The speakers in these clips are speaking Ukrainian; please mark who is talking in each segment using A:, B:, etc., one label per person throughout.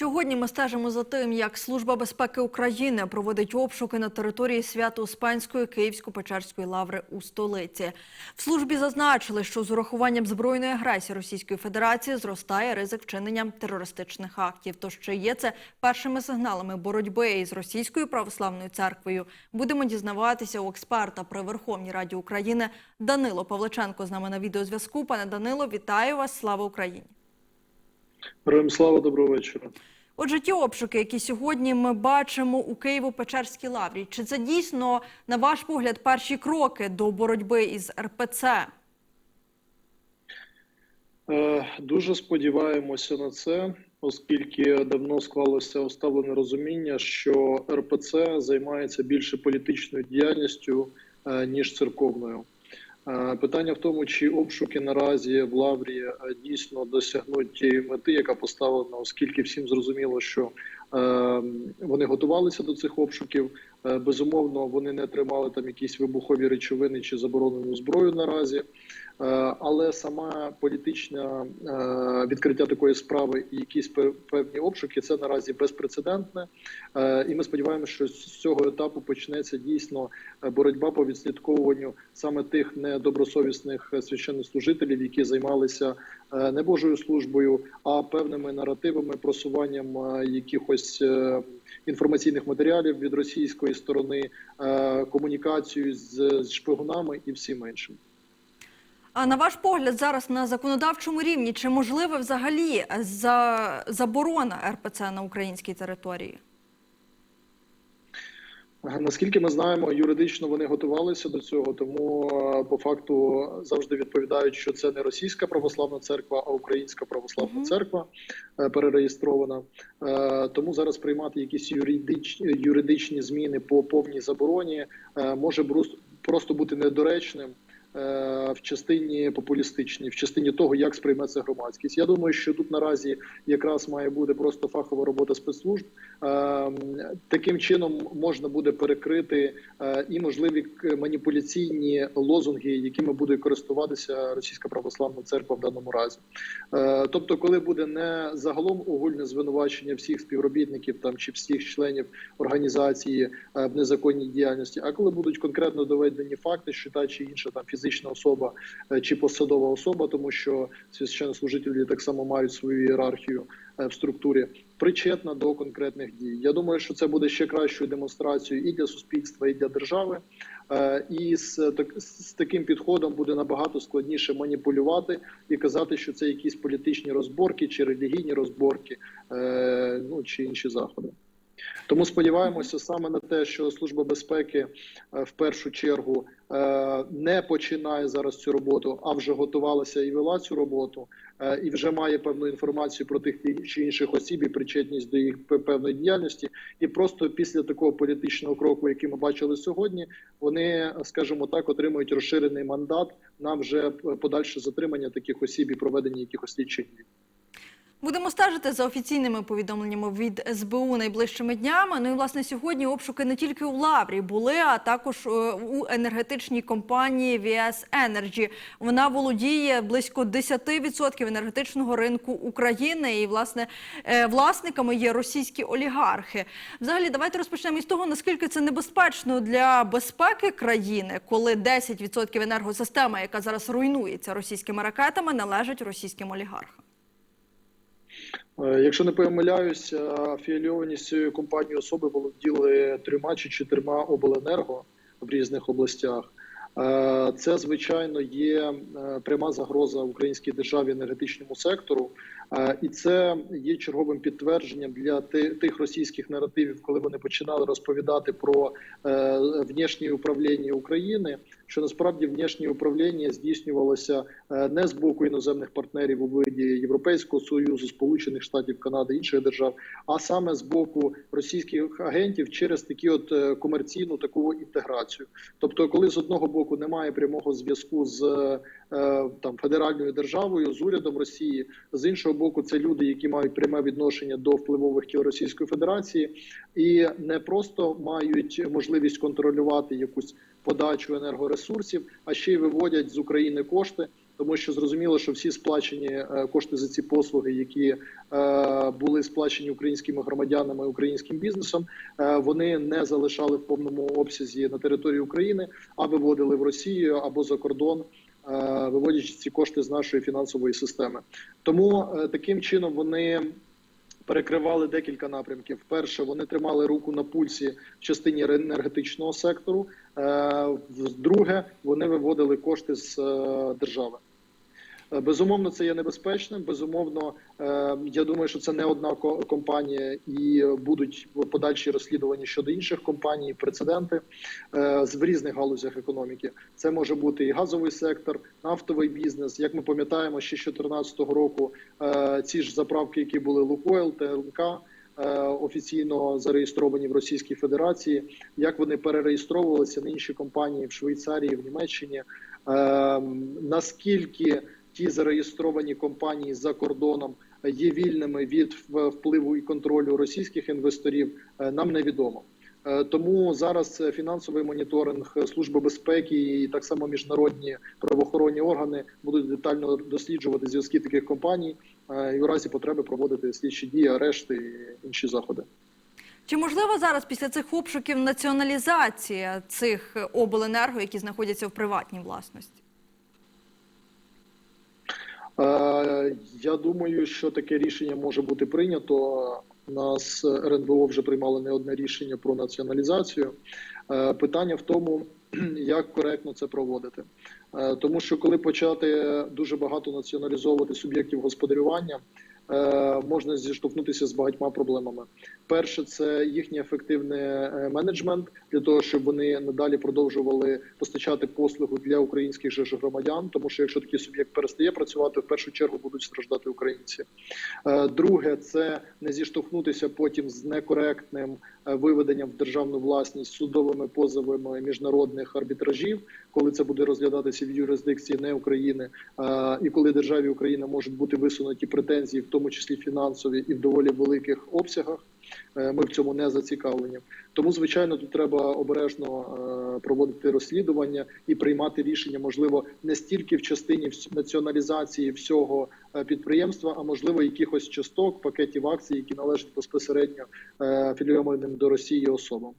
A: Сьогодні ми стежимо за тим, як Служба безпеки України проводить обшуки на території Свято-Успенської Київсько-Печерської лаври у столиці. В службі зазначили, що з урахуванням збройної агресії Російської Федерації зростає ризик вчинення терористичних актів. Тож чи є це першими сигналами боротьби із Російською православною церквою? Будемо дізнаватися у експерта при Верховній Раді України Данило Павличенко з нами на відеозв'язку. Пане Данило, вітаю вас! Слава Україні!
B: Героям слава, доброго вечора.
A: Отже, ті обшуки, які сьогодні ми бачимо у Києво-Печерській лаврі, чи це дійсно, на ваш погляд, перші кроки до боротьби із РПЦ?
B: Е, Дуже сподіваємося на це, оскільки давно склалося уставлене розуміння, що РПЦ займається більше політичною діяльністю е, ніж церковною. Питання в тому, чи обшуки наразі в Лаврі е, дійсно досягнуть тієї мети, яка поставлена, оскільки всім зрозуміло, що е, вони готувалися до цих обшуків. Е, Безумовно, вони не тримали там якісь вибухові речовини чи заборонену зброю наразі. Е, Але сама політична е, відкриття такої справи і якісь пе- певні обшуки це наразі безпрецедентне. Е, І ми сподіваємося, що з цього етапу почнеться дійсно боротьба по відслідковуванню саме тих недобросовісних священнослужителів, які займалися не Божою службою, а певними наративами, просуванням якихось інформаційних матеріалів від російської сторони, комунікацією з з шпигунами і всім іншим.
A: А на ваш погляд, зараз на законодавчому рівні чи можливе взагалі за заборона РПЦ на українській території?
B: Наскільки ми знаємо, юридично вони готувалися до цього, тому е, по факту завжди відповідають, що це не російська православна церква, а українська православна церква е, перереєстрована. Е, Тому зараз приймати якісь юридичні юридичні зміни по повній забороні е, може просто бути недоречним. Е, В частині популістичній, в частині того, як сприйметься громадськість. Я думаю, що тут наразі якраз має бути просто фахова робота спецслужб. Ем, Таким чином можна буде перекрити е, і можливі маніпуляційні лозунги, якими буде користуватися Російська православна церква в даному разі. Е, Тобто, коли буде не загалом огульне звинувачення всіх співробітників там чи всіх членів організації е, в незаконній діяльності, а коли будуть конкретно доведені факти, що та чи інша там фізична особа е, чи посадова особа, тому що священнослужителі так само мають свою ієрархію е, в структурі, причетна до конкретних дій. Я думаю, що це буде ще кращою демонстрацією і для суспільства, і для держави. Е, І з, так, з таким підходом буде набагато складніше маніпулювати і казати, що це якісь політичні розборки чи релігійні розборки, ну чи інші заходи. Тому сподіваємося саме на те, що служба безпеки е, в першу чергу е, не починає зараз цю роботу, а вже готувалася і вела цю роботу, е, і вже має певну інформацію про тих чи інших осіб і причетність до їх певної діяльності. І просто після такого політичного кроку, який ми бачили сьогодні, вони, скажімо так, отримують розширений мандат на вже подальше затримання таких осіб і проведення якихось слідчих дій.
A: Будемо стежити за офіційними повідомленнями від СБУ найближчими днями. Ну і власне сьогодні обшуки не тільки у Лаврі були, а також е, у енергетичній компанії VS Energy. Вона володіє близько 10% енергетичного ринку України. І власне е, власниками є російські олігархи. Взагалі, давайте розпочнемо із того, наскільки це небезпечно для безпеки країни, коли 10% енергосистеми, яка зараз руйнується російськими ракетами, належить російським олігархам.
B: Е, Якщо не помиляюсь, е, афілійовані з цією компанією особи володіли трьома чи чотирма обленерго в різних областях. Е, Це звичайно є е, пряма загроза українській державі енергетичному сектору, і це є черговим підтвердженням для ти- тих російських наративів, коли вони починали розповідати про внішнє управління України. Що насправді внішнє управління здійснювалося е, не з боку іноземних партнерів у виді Європейського союзу, Сполучених Штатів, Канади інших держав, а саме з боку російських агентів через такі от е, комерційну таку інтеграцію. Тобто, коли з одного боку немає прямого зв'язку з е, там федеральною державою, з урядом Росії, з іншого боку, це люди, які мають пряме відношення до впливових кіл Російської Федерації, і не просто мають можливість контролювати якусь подачу енергоресурсів, а ще й виводять з України кошти. тому що зрозуміло, що всі сплачені е, кошти за ці послуги, які е, були сплачені українськими громадянами, українським бізнесом, е, вони не залишали в повному обсязі на території України, а виводили в Росію або за кордон. Виводячи ці кошти з нашої фінансової системи, тому таким чином вони перекривали декілька напрямків. Перше, вони тримали руку на пульсі в частині енергетичного сектору. Е, Друге, вони виводили кошти з е, держави. Е, Безумовно, це є небезпечним. Безумовно, е, я думаю, що це не одна ко- компанія, і будуть подальші розслідування щодо інших компаній, прецеденти е, в різних галузях економіки. Це може бути і газовий сектор, нафтовий бізнес. Як ми пам'ятаємо, ще з 2014 року ці ж заправки, які були Лукойл, ТЛК. Офіційно зареєстровані в Російській Федерації, як вони перереєстровувалися на інші компанії в Швейцарії, в Німеччині. Е, Наскільки ті зареєстровані компанії за кордоном є вільними від впливу і контролю російських інвесторів, е, нам невідомо. Е, Тому зараз е, фінансовий моніторинг служби безпеки і так само міжнародні правоохоронні органи будуть детально досліджувати зв'язки таких компаній і у разі потреби проводити слідчі дії, арешти і інші заходи.
A: Чи можливо зараз після цих обшуків націоналізація цих обленерго, які знаходяться в приватній власності?
B: Е, Я думаю, що таке рішення може бути прийнято. Нас РНБО вже приймало не одне рішення про націоналізацію. Е, Питання в тому, як коректно це проводити. Е, Тому що коли почати дуже багато націоналізовувати суб'єктів господарювання, можна зіштовхнутися з багатьма проблемами. Перше, це їхній ефективний е, менеджмент для того, щоб вони надалі продовжували постачати послугу для українських же громадян. Тому що якщо такий суб'єкт перестає працювати, в першу чергу будуть страждати українці. Е, Друге, це не зіштовхнутися потім з некоректним е, виведенням в державну власність судовими позовами міжнародних арбітражів, коли це буде розглядатися в юрисдикції не України, е, і коли державі Україна можуть бути висунуті претензії, в тому числі фінансові і в доволі великих обсягах. Е, Ми в цьому не зацікавлені. Тому, звичайно, тут треба обережно е, проводити розслідування і приймати рішення, можливо, не стільки в частині націоналізації всього е, підприємства, а можливо, якихось часток, пакетів акцій, які належать безпосередньо е, до Росії особам.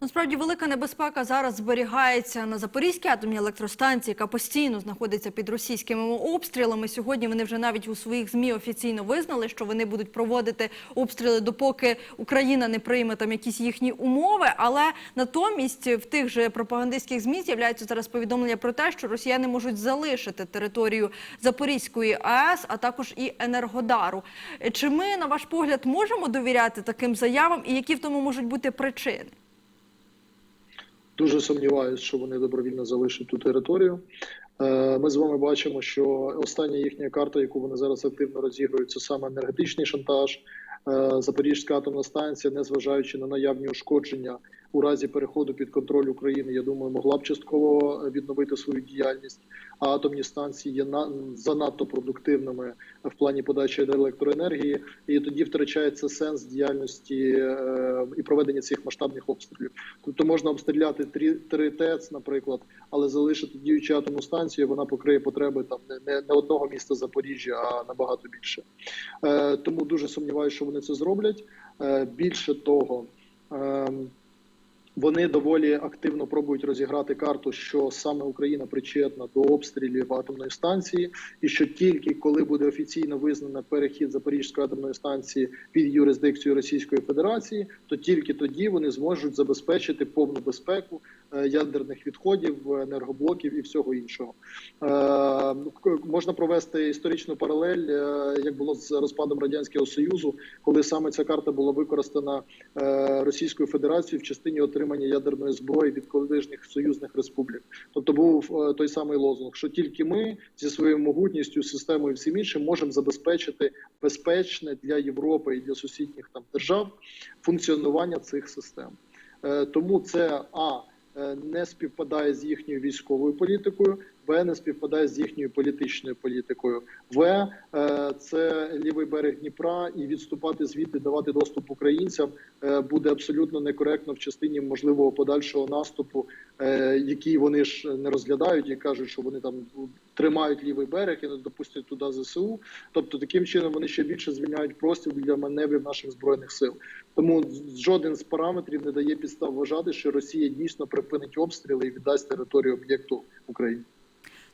A: Насправді велика небезпека зараз зберігається на Запорізькій атомній електростанції, яка постійно знаходиться під російськими обстрілами. Сьогодні вони вже навіть у своїх змі офіційно визнали, що вони будуть проводити обстріли, допоки Україна не прийме там якісь їхні умови. Але натомість в тих же пропагандистських змі з'являються зараз повідомлення про те, що росіяни можуть залишити територію Запорізької АЕС, а також і Енергодару. Чи ми, на ваш погляд, можемо довіряти таким заявам, і які в тому можуть бути причини?
B: Дуже сумніваюся, що вони добровільно залишать ту територію. Е, Ми з вами бачимо, що остання їхня карта, яку вони зараз активно розігрують, це саме енергетичний шантаж. Е, Запорізька атомна станція, незважаючи на наявні ушкодження у разі переходу під контроль України, я думаю, могла б частково відновити свою діяльність. А атомні станції є на занадто продуктивними в плані подачі електроенергії, і тоді втрачається сенс діяльності е, і проведення цих масштабних обстрілів. Тобто можна обстріляти три, три ТЕЦ, наприклад, але залишити діючу атомну станцію, вона покриє потреби там не, не, одного міста Запоріжжя, а набагато більше. Е, тому дуже сумніваюся, що вони це зроблять. Е, більше того. Е, вони доволі активно пробують розіграти карту, що саме Україна причетна до обстрілів атомної станції, і що тільки коли буде офіційно визнано перехід Запорізької атомної станції під юрисдикцію Російської Федерації, то тільки тоді вони зможуть забезпечити повну безпеку ядерних відходів, енергоблоків і всього іншого. Е, Можна провести історичну паралель, е, як було з розпадом радянського союзу, коли саме ця карта була використана е, Російською Федерацією в частині отримання ядерної зброї від колишніх союзних республік. Тобто був е, той самий лозунг, що тільки ми зі своєю могутністю, системою і всім іншим можемо забезпечити безпечне для Європи і для сусідніх там держав функціонування цих систем. Е, Тому це а е, не співпадає з їхньою військовою політикою. Б не співпадає з їхньою політичною політикою. В е, це лівий берег Дніпра, і відступати звідти, давати доступ українцям е, буде абсолютно некоректно в частині можливого подальшого наступу, е, який вони ж не розглядають і кажуть, що вони там тримають лівий берег і не допустять туди ЗСУ. Тобто, таким чином вони ще більше звільняють простір для маневрів наших збройних сил. Тому жоден з параметрів не дає підстав вважати, що Росія дійсно припинить обстріли і віддасть територію об'єкту Україні.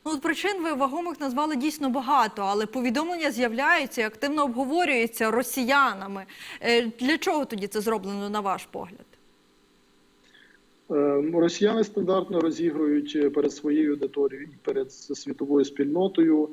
A: Ну, от причин ви вагомих назвали дійсно багато, але повідомлення з'являються і активно обговорюються росіянами. Е, Для чого тоді це зроблено, на ваш погляд?
B: Е, Росіяни стандартно розігрують е, перед своєю аудиторією і перед світовою спільнотою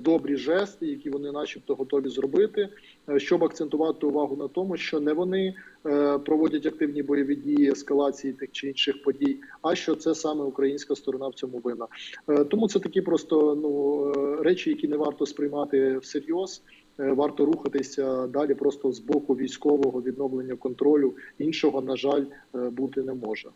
B: добрі жести, які вони, начебто, готові зробити, е, щоб акцентувати увагу на тому, що не вони е, проводять активні бойові дії ескалації тих чи інших подій, а що це саме українська сторона в цьому винна. Е, Тому це такі просто ну е, речі, які не варто сприймати всерйоз. Е, Варто рухатися далі просто з боку військового відновлення контролю. Іншого, на жаль, е, бути не може.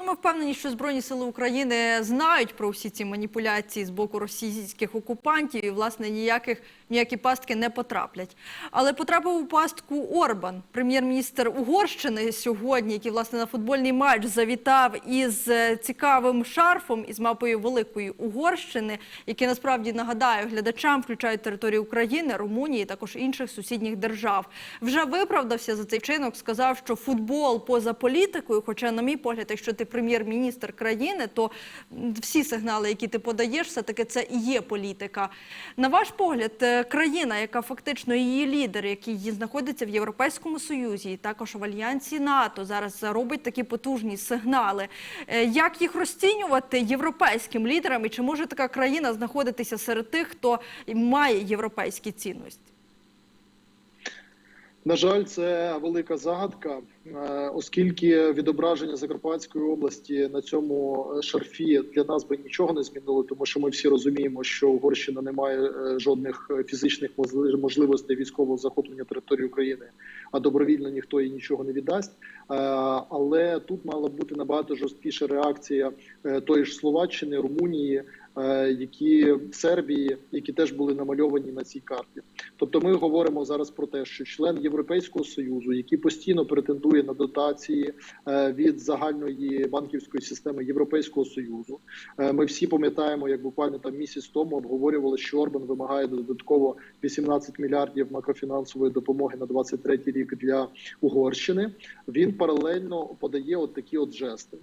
A: Ну, ми впевнені, що Збройні сили України знають про всі ці маніпуляції з боку російських окупантів і, власне, ніяких ніякі пастки не потраплять. Але потрапив у пастку Орбан, прем'єр-міністр Угорщини сьогодні, який власне на футбольний матч завітав із е, цікавим шарфом із мапою Великої Угорщини, які насправді нагадаю глядачам включають територію України, Румунії, також інших сусідніх держав. Вже виправдався за цей чинок, сказав, що футбол поза політикою. Хоча, на мій погляд, якщо ти прем'єр-міністр країни, то всі сигнали, які ти подаєш, все таки це і є політика. На ваш погляд, е, країна, яка фактично її лідер, який знаходиться в Європейському Союзі, і також в альянсі НАТО, зараз робить такі потужні сигнали. Е, Як їх розцінювати європейським лідерам? І чи може така країна знаходитися серед тих, хто має європейські цінності?
B: На жаль, це велика загадка, е, оскільки відображення Закарпатської області на цьому шарфі для нас би нічого не змінило, тому що ми всі розуміємо, що Угорщина не має е, жодних фізичних можли- можливостей військового захоплення території України, а добровільно ніхто їй нічого не віддасть. Е, Але тут мала бути набагато жорсткіша реакція тої ж Словаччини, Румунії, е, які Сербії, які теж були намальовані на цій карті. Тобто, ми говоримо зараз про те, що член Європейського союзу, який постійно претендує на дотації е, від загальної банківської системи Європейського союзу. Е, Ми всі пам'ятаємо, як буквально там місяць тому обговорювали, що Орбан вимагає додатково 18 мільярдів макрофінансової допомоги на 23 рік для Угорщини. Він паралельно подає от такі от жести.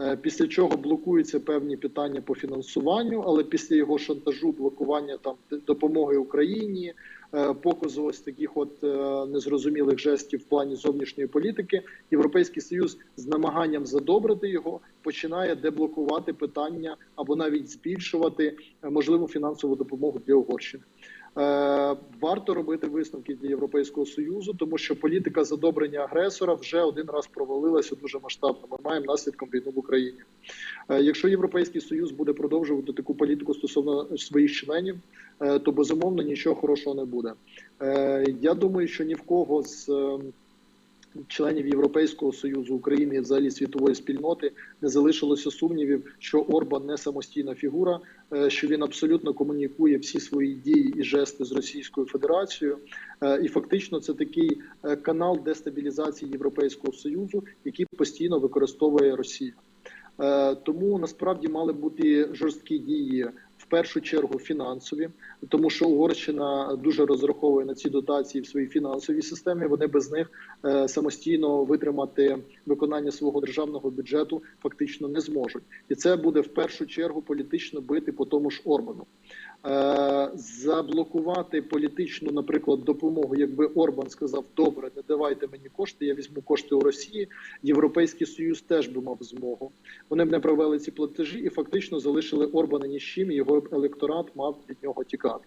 B: Е, Після чого блокуються певні питання по фінансуванню, але після його шантажу, блокування там допомоги Україні, е, показу ось таких от е, незрозумілих жестів в плані зовнішньої політики, Європейський Союз з намаганням задобрити його починає деблокувати питання або навіть збільшувати можливу фінансову допомогу для Угорщини. Е, Варто робити висновки для Європейського союзу, тому що політика задобрення агресора вже один раз провалилася дуже масштабно. Ми маємо наслідком війну в Україні. Е, Якщо Європейський Союз буде продовжувати таку політику стосовно своїх членів, е, то безумовно нічого хорошого не буде. Я думаю, що ні в кого з е, членів Європейського союзу України і взагалі світової спільноти не залишилося сумнівів, що Орбан не самостійна фігура, е, що він абсолютно комунікує всі свої дії і жести з Російською Федерацією, Е, і фактично це такий е, канал дестабілізації Європейського союзу, який постійно використовує Росія. Тому насправді мали бути жорсткі дії в першу чергу фінансові, тому що Угорщина дуже розраховує на ці дотації в своїй фінансовій системі. Вони без них е, самостійно витримати виконання свого державного бюджету фактично не зможуть, і це буде в першу чергу політично бити по тому ж Орбану. Е, Заблокувати політичну, наприклад, допомогу, якби Орбан сказав: добре, не давайте мені кошти, я візьму кошти у Росії. Європейський союз теж би мав змогу. Вони б не провели ці платежі і фактично залишили Орбана ні з чим. і Його електорат мав від нього тікати.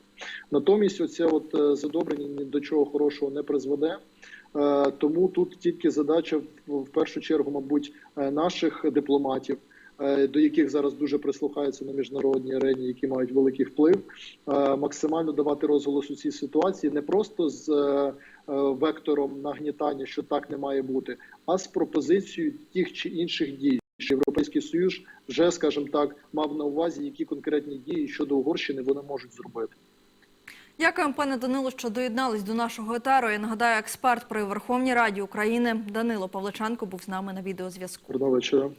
B: Натомість, оце от е, задобрення ні до чого хорошого не призведе. Е, Тому тут тільки задача в- першу чергу, мабуть, наших дипломатів. Е, До яких зараз дуже прислухаються на міжнародній арені, які мають великий вплив, е, максимально давати розголос у цій ситуації не просто з е, вектором нагнітання, що так не має бути, а з пропозицією тих чи інших дій. що Європейський Союз вже, скажімо так, мав на увазі, які конкретні дії щодо Угорщини вони можуть зробити.
A: Дякуємо, пане Данило, що доєднались до нашого етеру. Я нагадаю, експерт при Верховній Раді України Данило Павличенко був з нами на відеозв'язку.
B: Гарного вечора.